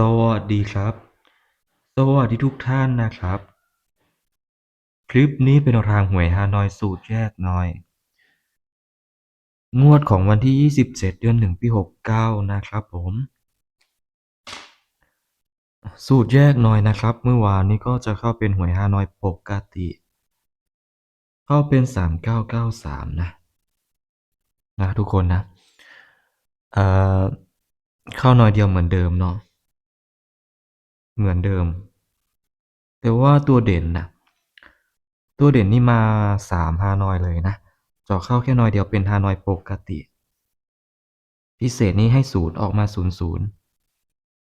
สวัสดีครับ สวัสดีทุกท่านนะครับ คลิปนี้เป็นทางหวยฮานอยสูตรแยกน้อย งวดของวันที่ 27 เดือน1ปี69 นะครับผม สูตรแยกน้อยนะครับ เมื่อวานนี้ก็จะเข้าเป็นหวยฮานอยปกติ เข้าเป็น 3993 นะ นะทุกคนนะ เอ่อ เข้าน้อยเดียวเหมือนเดิมเนาะ เหมือนเดิม แต่ว่าตัวเด่นนะตัวเด่นนี่มาสามฮานอยเลยนะเจาะเข้าแค่น้อยเดียวเป็นฮานอยปกติ พิเศษนี้ให้ศูนย์ออกมาศูนย์ศูนย์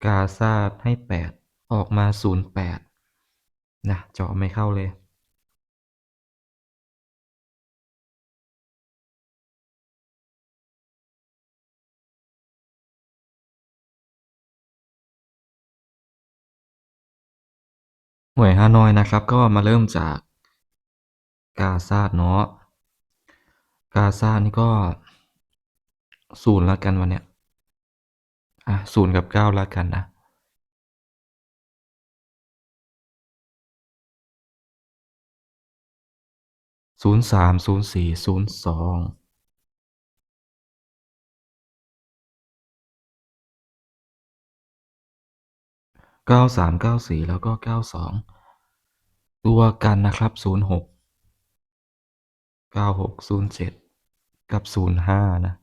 กาซาดให้แปดออกมาศูนย์แปดนะเจาะไม่เข้าเลย หวยฮานอยนะครับ ก็มาเริ่มจากกาซาดเนาะกาซาดนี่ก็ศูนย์แล้วกันวันเนี้ยอะศูนย์กับเก้าแล้วกันนะศูนย์สามศูนย์สี่ศูนย์สอง เก้าสามเก้าสี่แล้วก็เก้าสองตัวกันนะครับศูนย์หกเก้าหกศูนย์เจ็ดกับศูนย์ห้านะ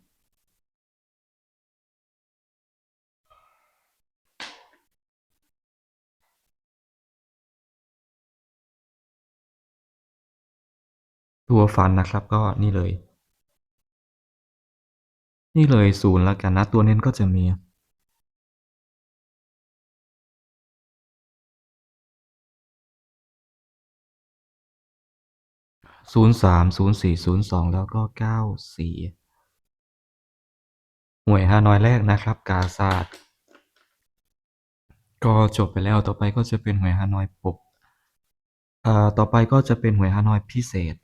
ตัวฟันนะครับก็นี่เลย นี่เลยศูนย์แล้วกันนะ ตัวเน้นก็จะมี ศูนย์สามศูนย์สี่ศูนย์สองแล้วก็เก้าสี่หวยฮานอยแรกนะครับ กาซาดก็จบไปแล้วต่อไปก็จะเป็นหวยฮานอยปกอ่าต่อไปก็จะเป็นหวยฮานอยพิเศษ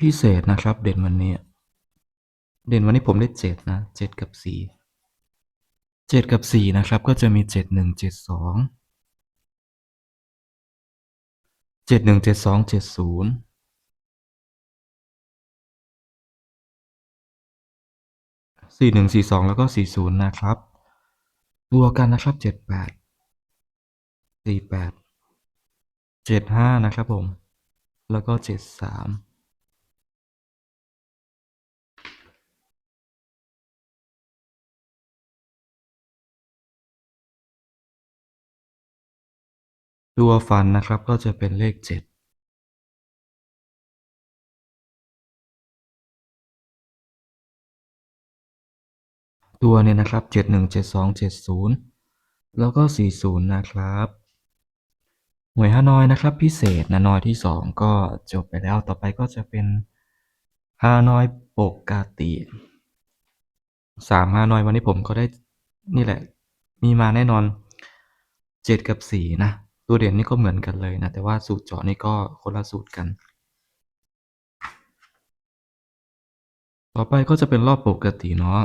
พิเศษนะครับ เด่นวันนี้ เด่นวันนี้ผมได้เจ็ดนะเจ็ดกับสี่เจ็ดกับสี่นะครับ ก็จะมีเจ็ดหนึ่งเจ็ดสองเจ็ดหนึ่งเจ็ดสองเจ็ดศูนย์สี่หนึ่งสี่สองแล้วก็สี่ศูนย์นะครับ ตัวกันนะครับเจ็ดแปดสี่แปดเจ็ดห้านะครับผม แล้วก็เจ็ดสาม ตัวฟันนะครับก็จะเป็นเลขเจ็ดตัวเนี่ยนะครับเจ็ดหนึ่งเจ็ดสองเจ็ดศูนย์แล้วก็สี่ศูนย์นะครับหวยฮานอยนะครับ พิเศษนะนอยที่สองก็จบไปแล้วต่อไปก็จะเป็นฮานอยปกติสามฮานอยวันนี้ผมก็ได้นี่แหละ มีมาแน่นอนเจ็ดกับสี่นะ ตัวเด่นนี่ก็เหมือนกันเลยนะ แต่ว่าสูตรเจาะนี่ก็คนละสูตรกัน ต่อไปก็จะเป็นรอบปกติเนาะ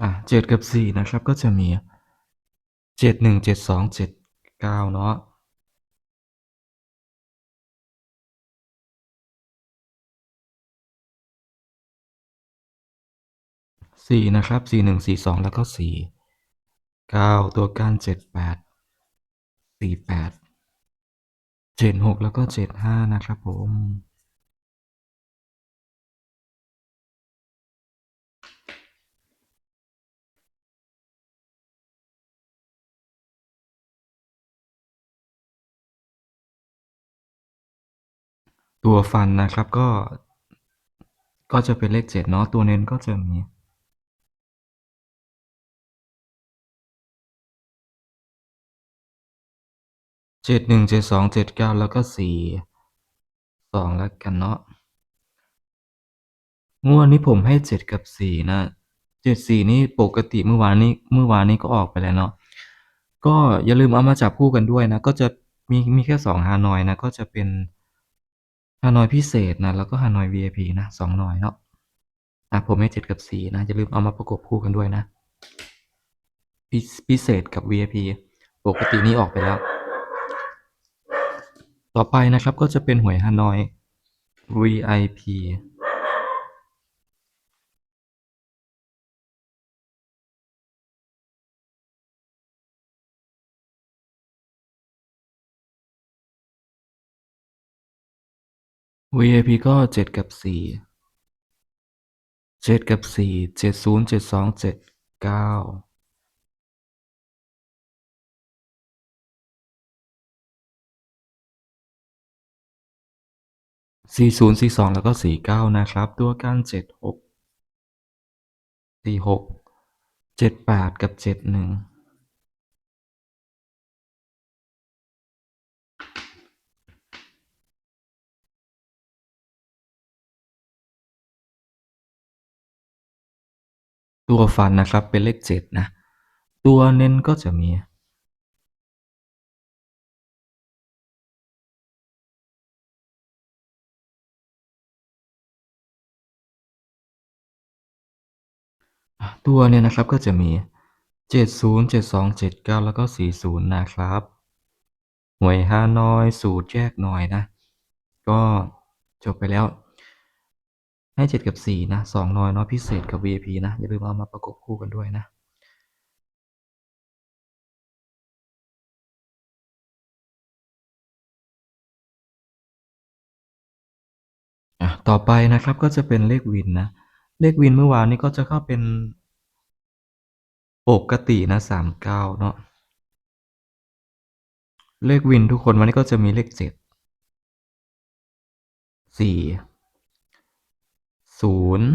อะเจ็ดกับสี่นะครับก็จะมีเจ็ดหนึ่งเจ็ดสองเจ็ดเก้าเนาะ สี่นะครับสี่หนึ่งสี่สองแล้วก็สี่เก้าตัวก้านเจ็ดแปดสี่แปดเจ็ดหกแล้วก็เจ็ดห้านะครับผม ตัวฟันนะครับก็ก็จะเป็นเลขเจ็ดเนาะ ตัวเน้นก็จะมี เจ็ดหนึ่งเจ็ดสองเจ็ดเก้าแล้วก็สี่สองแล้วกันเนาะงวดนี้ผมให้เจ็ดกับสี่นะเจ็ดสี่นี่ปกติเมื่อวานนี้เมื่อวานนี้ก็ออกไปแล้วเนาะก็อย่าลืมเอามาจับคู่กันด้วยนะ ก็จะมีมีแค่สองฮานอยนะ ก็จะเป็นฮานอยพิเศษนะ แล้วก็ฮานอย VIP นะสองหน่อยเนาะอะผมให้เจ็ดกับสี่นะอย่าลืมเอามาประกบคู่กันด้วยนะ พิพิเศษกับ VIP ปกตินี้ออกไปแล้ว ต่อไปนะครับก็จะเป็นหวยฮานอย VIP VIP ก็เจ็ดกับสี่เจ็ดกับสี่เจ็ดศูนย์เจ็ดสองเจ็ดเก้า สี่ศูนย์สี่สองแล้วก็สี่เก้านะครับ ตัวกันเจ็ดหกสี่หกเจ็ดแปดกับเจ็ดหนึ่งตัวฟันนะครับเป็นเลขเจ็ดนะ ตัวเน้นก็จะมี อะ ตัวเนี่ยนะครับก็จะมีเจ็ดศูนย์เจ็ดสองเจ็ดเก้าแล้วก็สี่ศูนย์นะครับ หวยฮานอย สูตรแยกหน่อยนะ ก็จบไปแล้ว ให้เจ็ดกับสี่นะสองหน่อยเนาะพิเศษกับ VIP นะ อย่าลืมเอามาประกบคู่กันด้วยนะต่อไปนะครับก็จะเป็นเลขวินนะ เลขวินเมื่อวานนี้ก็จะเข้าเป็น ปกตินะสามเก้าเนาะเลขวินทุกคนวันนี้ก็จะมีเลขเจ็ดสี่ศูนย์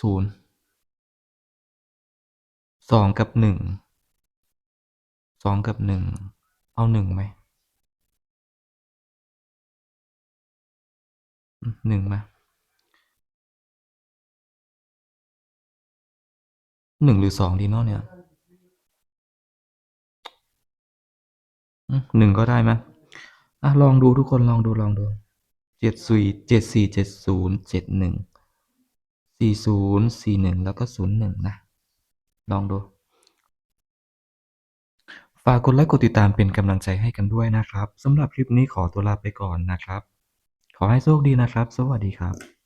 ศูนย์สองกับหนึ่งสองกับหนึ่งเอาหนึ่งไหม หนึ่งไหมหนึ่งหรือสองดีเนาะเนี่ยหนึ่งก็ได้ไหมอะลองดูทุกคนลองดูลองดูเจ็ดสี่เจ็ดสี่เจ็ดศูนย์เจ็ดหนึ่งสี่ศูนย์สี่หนึ่งแล้วก็ศูนย์หนึ่งนะ ลองดู ฝากกดไลค์กดติดตามเป็นกำลังใจให้กันด้วยนะครับสำหรับคลิปนี้ขอตัวลาไปก่อนนะครับ ขอให้โชคดีนะครับ สวัสดีครับ